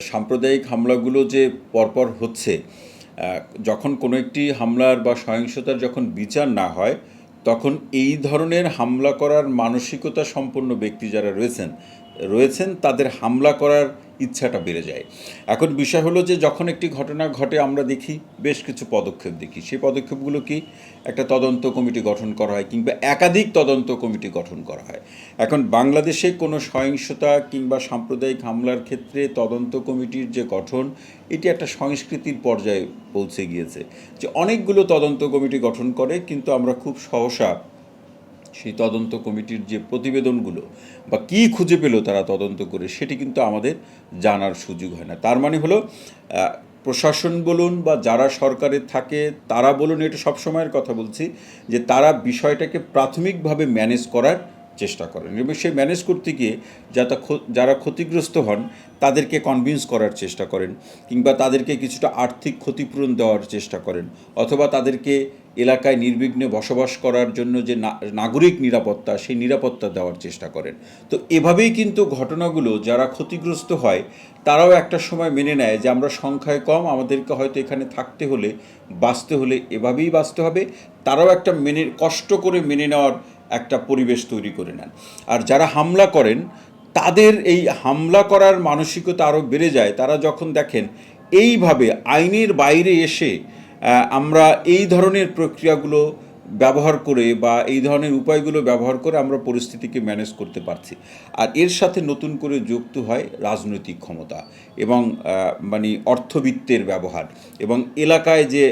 সাম্প্রদায়িক হামলাগুলো যে পরপর হচ্ছে যখন কোনো একটি হামলার বা সহিংসতার যখন বিচার না হয়, তখন এই ধরনের হামলা করার মানসিকতা সম্পন্ন ব্যক্তি যারা রয়েছেন রয়েছেন, তাদের হামলা করার ইচ্ছাটা বেড়ে যায়। এখন বিষয় হলো যে, যখন একটি ঘটনা ঘটে, আমরা দেখি, বেশ কিছু পদক্ষেপ দেখি। সেই পদক্ষেপগুলো কি একটা তদন্ত কমিটি গঠন করা হয় কিংবা একাধিক তদন্ত কমিটি গঠন করা হয়? এখন বাংলাদেশে কোনো সহিংসতা কিংবা সাম্প্রদায়িক হামলার ক্ষেত্রে তদন্ত কমিটির যে গঠন, এটি একটা সংস্কৃতির পর্যায়ে পৌঁছে গিয়েছে যে, অনেকগুলো তদন্ত কমিটি গঠন করে, কিন্তু আমরা খুব সহসা সেই তদন্ত কমিটির যে প্রতিবেদনগুলো বা কী খুঁজে পেল তারা তদন্ত করে, সেটি কিন্তু আমাদের জানার সুযোগ হয় না। তার মানে হলো প্রশাসন বলুন বা যারা সরকারে থাকে, তারা বলুন, এটা সবসময়ের কথা বলছি, যে তারা বিষয়টাকে প্রাথমিকভাবে ম্যানেজ করার চেষ্টা করেন এবং সেই ম্যানেজ করতে গিয়ে যাতে যারা ক্ষতিগ্রস্ত হন, তাদেরকে কনভিন্স করার চেষ্টা করেন কিংবা তাদেরকে কিছুটা আর্থিক ক্ষতিপূরণ দেওয়ার চেষ্টা করেন অথবা তাদেরকে এলাকায় নির্বিঘ্নে বসবাস করার জন্য যে নাগরিক নিরাপত্তা, সেই নিরাপত্তা দেওয়ার চেষ্টা করেন। তো এভাবেই কিন্তু ঘটনাগুলো যারা ক্ষতিগ্রস্ত হয়, তারাও একটা সময় মেনে নেয় যে আমরা সংখ্যায় কম, আমাদেরকে হয়তো এখানে থাকতে হলে, বাঁচতে হলে এভাবেই বাঁচতে হবে। তারাও একটা মেনে, কষ্ট করে মেনে নেওয়ার একটা পরিবেশ তৈরি করে নেন। আর যারা হামলা করেন, তাদের এই হামলা করার মানসিকতা আরও বেড়ে যায়। তারা যখন দেখেন, এইভাবে আইনের বাইরে এসে আমরা এই ধরনের প্রক্রিয়াগুলো ব্যবহার করে বা এই ধরনের উপায়গুলো ব্যবহার করে আমরা পরিস্থিতিকে ম্যানেজ করতে পারছি। আর এর সাথে নতুন করে যুক্ত হয় রাজনৈতিক ক্ষমতা এবং মানে অর্থবিত্তের ব্যবহার এবং এলাকায় যে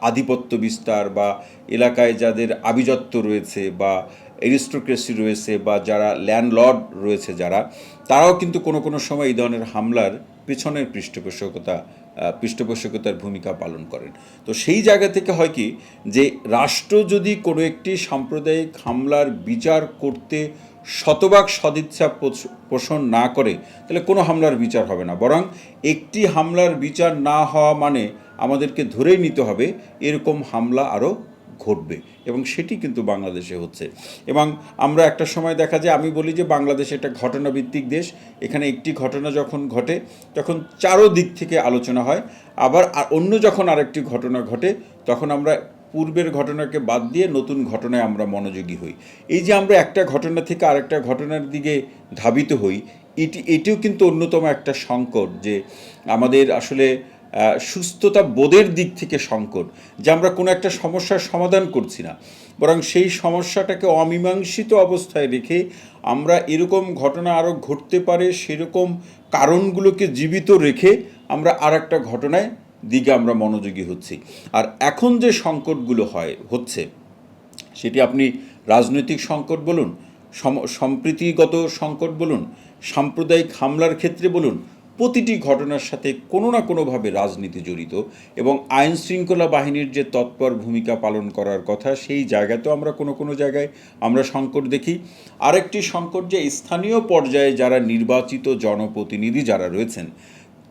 আধিপত্য বিস্তার বা এলাকায় যাদের আভিজাত্য রয়েছে বা এরিস্টোক্রেসি রয়েছে বা যারা ল্যান্ডলর্ড রয়েছে যারা, তারাও কিন্তু কোনো কোনো সময় এই ধরনের হামলার পেছনের পৃষ্ঠপোষকতা পৃষ্ঠপোষকতার ভূমিকা পালন করেন। তো সেই জায়গা থেকে হয় কি যে, রাষ্ট্র যদি কোনো একটি সাম্প্রদায়িক হামলার বিচার করতে শতভাগ সদিচ্ছা পোষণ না করে, তাহলে কোনো হামলার বিচার হবে না। বরং একটি হামলার বিচার না হওয়া মানে আমাদেরকে ধরেই নিতে হবে, এরকম হামলা আরও ঘটবে এবং সেটি কিন্তু বাংলাদেশে হচ্ছে। এবং আমরা একটা সময় দেখা যায়, আমি বলি যে বাংলাদেশ একটা ঘটনাভিত্তিক দেশ। এখানে একটি ঘটনা যখন ঘটে, তখন চারো দিক থেকে আলোচনা হয়। আবার অন্য যখন আরেকটি ঘটনা ঘটে, তখন আমরা পূর্বের ঘটনাকে বাদ দিয়ে নতুন ঘটনায় আমরা মনোযোগী হই। এই যে আমরা একটা ঘটনা থেকে আরেকটা ঘটনার দিকে ধাবিত হই, এটি, এটিও কিন্তু অন্যতম একটা সংকট যে আমাদের আসলে সুস্থতা বোধের দিক থেকে সংকট, যে আমরা কোনো একটা সমস্যার সমাধান করছি না। বরং সেই সমস্যাটাকে অমীমাংসিত অবস্থায় রেখে আমরা এরকম ঘটনা আরও ঘটতে পারে, সেরকম কারণগুলোকে জীবিত রেখে আমরা আর একটা ঘটনায় দিকে আমরা মনোযোগী হচ্ছি। আর এখন যে সংকটগুলো হয়, হচ্ছে, সেটি আপনি রাজনৈতিক সংকট বলুন, সম- সম্প্রীতিগত সংকট বলুন, সাম্প্রদায়িক হামলার ক্ষেত্রে বলুন প্রতিটি ঘটনার সাথে কোনো না কোনোভাবে রাজনীতি জড়িত এবং আইন শৃঙ্খলা বাহিনীর যে তৎপর ভূমিকা পালন করার কথা, সেই জায়গাতেও আমরা কোনো কোনো জায়গায় আমরা সংকট দেখি। আরেকটি সংকট যে স্থানীয় পর্যায়ে যারা নির্বাচিত জনপ্রতিনিধি যারা রয়েছেন,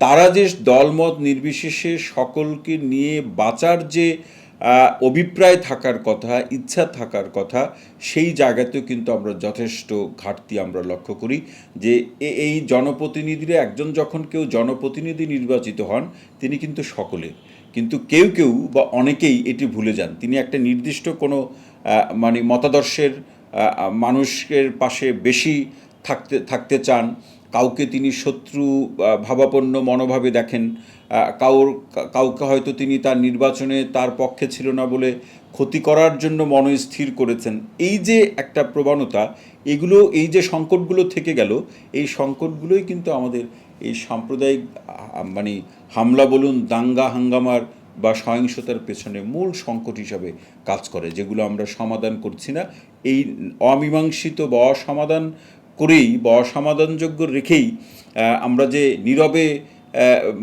তারা যে দলমত নির্বিশেষে সকলকে নিয়ে বাঁচার যে অভিপ্রায় থাকার কথা, ইচ্ছা থাকার কথা, সেই জায়গাতেও কিন্তু আমরা যথেষ্ট ঘাটতি আমরা লক্ষ্য করি যে এই জনপ্রতিনিধিরা একজন যখন কেউ জনপ্রতিনিধি নির্বাচিত হন, তিনি কিন্তু সকলের। কিন্তু কেউ কেউ বা অনেকেই এটি ভুলে যান। তিনি একটা নির্দিষ্ট কোনো মানে মতাদর্শের মানুষের পাশে বেশি থাকতে থাকতে চান কাউকে তিনি শত্রু ভাবাপন্ন, মনোভাবে দেখেন। কাউর কাউকে হয়তো তিনি তার নির্বাচনে তার পক্ষে ছিল না বলে ক্ষতি করার জন্য মনস্থির করেছেন। এই যে একটা প্রবণতা, এগুলো, এই যে সংকটগুলো থেকে গেল, এই সংকটগুলোই কিন্তু আমাদের এই সাম্প্রদায়িক মানে হামলা বলুন, দাঙ্গা, হাঙ্গামার বা সহিংসতার পেছনে মূল সংকট হিসাবে কাজ করে, যেগুলো আমরা সমাধান করছি না। এই অমীমাংসিত বা অসমাধান করেই বা অসমাধানযোগ্য রেখেই আমরা যে নীরবে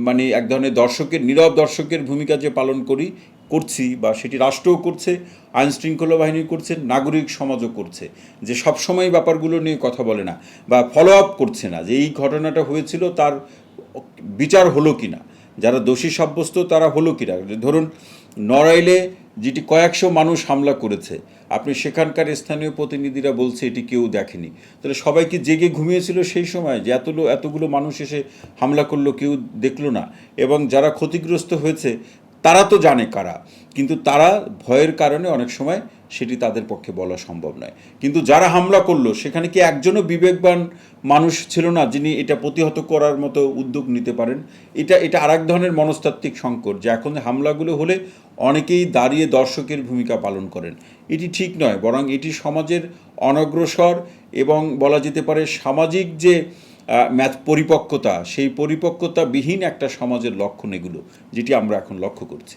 মানে এক ধরনের দর্শকের, নীরব দর্শকের ভূমিকা যে পালন করি, করছি বা সেটি রাষ্ট্রও করছে আইন শৃঙ্খলা বাহিনী করছে, নাগরিক সমাজও করছে, যে সবসময় ব্যাপারগুলো নিয়ে কথা বলে না বা ফলো আপ করছে না যে এই ঘটনাটা হয়েছিল, তার বিচার হলো কি না যারা দোষী সাব্যস্ত তারা হলো কিনা। ধরুন, নড়াইলে যেটি কয়েকশো মানুষ হামলা করেছে। আপনি সেখানকার স্থানীয় প্রতিনিধিরা বলছে এটি কেউ দেখেনি। তাহলে সবাইকে জেগে ঘুমিয়েছিল সেই সময় যে এতগুলো এতগুলো মানুষ এসে হামলা করল, কেউ দেখল না। এবং যারা ক্ষতিগ্রস্ত হয়েছে, তারা তো জানে কারা। কিন্তু তারা ভয়ের কারণে অনেক সময় সেটি তাদের পক্ষে বলা সম্ভব নয়। কিন্তু যারা হামলা করল, সেখানে কি একজনও বিবেকবান মানুষ ছিল না, যিনি এটা প্রতিহত করার মতো উদ্যোগ নিতে পারেন? এটা এটা আরেক ধরনের মনস্তাত্ত্বিক সংকট, যে এখন হামলাগুলো হলে অনেকেই দাঁড়িয়ে দর্শকের ভূমিকা পালন করেন। এটি ঠিক নয়, বরং এটি সমাজের অনগ্রসর এবং বলা যেতে পারে সামাজিক যে ম্যাথ পরিপক্কতা, সেই পরিপক্কতাবিহীন একটা সমাজের লক্ষণ এগুলো, যেটি আমরা এখন লক্ষ্য করছি।